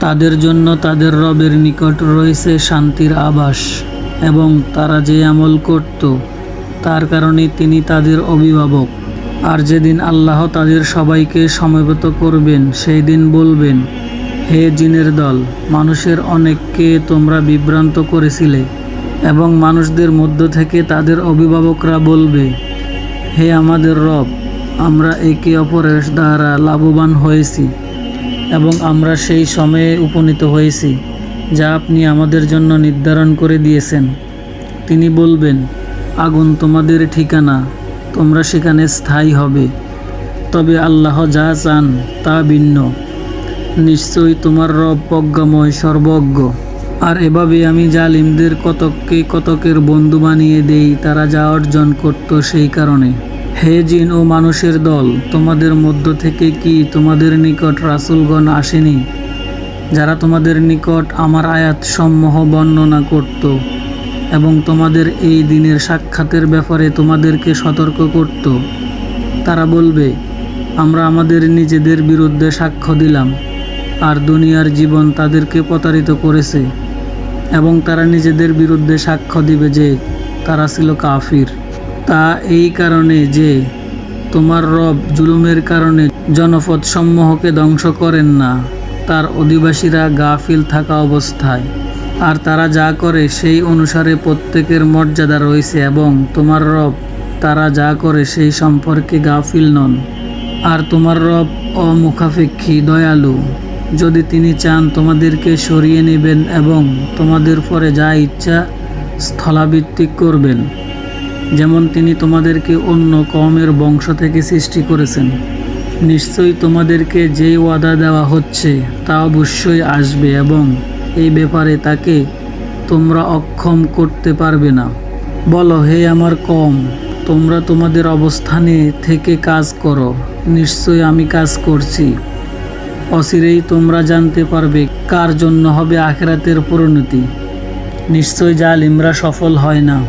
তাদের জন্য তাদের রবের নিকট রয়েছে শান্তির আভাস এবং তারা যে আমল করত, তার কারণে তিনি তাদের অভিভাবক। আর যেদিন আল্লাহ তাদের সবাইকে সমবেত করবেন, সেই দিন বলবেন, হে জিনের দল, মানুষের অনেককে তোমরা বিভ্রান্ত করেছিলে এবং মানুষদের মধ্য থেকে তাদের অভিভাবকরা বলবে, হে আমাদের রব, আমরা একে অপরের দ্বারা লাভবান হয়েছি। এবং আমরা সেই সময়ে উপনীত হয়েছি, যা আপনি আমাদের জন্য নির্ধারণ করে দিয়েছেন। তিনি বলবেন, আগুন তোমাদের ঠিকানা, তোমরা সেখানে স্থায়ী হবে। তবে আল্লাহ যা চান, তা ভিন্ন। নিশ্চয়ই তোমার রব প্রজ্ঞাময় সর্বজ্ঞ। আর এভাবে আমি জালিমদের কতককে কতকের বন্ধু বানিয়ে দেই, তারা যা অর্জন করত সেই কারণে। হে জিন ও মানুষের দল, তোমাদের মধ্য থেকে কি তোমাদের নিকট রাসূলগণ আসেনি? যারা তোমাদের নিকট আমার আয়াত সমূহ বর্ণনা করত এবং তোমাদের এই দিনের সাক্ষাতের ব্যাপারে তোমাদেরকে সতর্ক করত, তারা বলবে, আমরা আমাদের নিজেদের বিরুদ্ধে সাক্ষ্য দিলাম, আর দুনিয়ার জীবন তাদেরকে প্রতারিত করেছে এবং তারা নিজেদের বিরুদ্ধে সাক্ষ্য দিবে যে তারা ছিল কাফির। তা এই কারণে যে তোমার রব জুলুমের কারণে জনপদ সমূহকে ধ্বংস করেন না, তার অধিবাসীরা গাফিল থাকা অবস্থায়। আর তারা যা করে সেই অনুসারে প্রত্যেকের মর্যাদা রয়েছে এবং তোমার রব তারা যা করে সেই সম্পর্কে গাফিল নন। আর তোমার রব অমুখাপেক্ষী দয়ালু। যদি তিনি চান তোমাদেরকে সরিয়ে নেবেন এবং তোমাদের পরে যা ইচ্ছা স্থলাভিত্তিক করবেন। যেমন তিনি তোমাদেরকে অন্য কমের বংশ থেকে সৃষ্টি করেছেন। নিশ্চয়ই তোমাদেরকে যে ওয়াদা দেওয়া হচ্ছে, তা অবশ্যই আসবে এবং এই ব্যাপারে তাকে তোমরা অক্ষম করতে পারবে না। বলো, হে আমার কম তোমরা তোমাদের অবস্থানে থেকে কাজ করো। নিশ্চয়ই আমি কাজ করছি। অচিরেই তোমরা জানতে পারবে কার জন্য হবে আখেরাতের পরিণতি। নিশ্চয় জালিমরা সফল হয় না।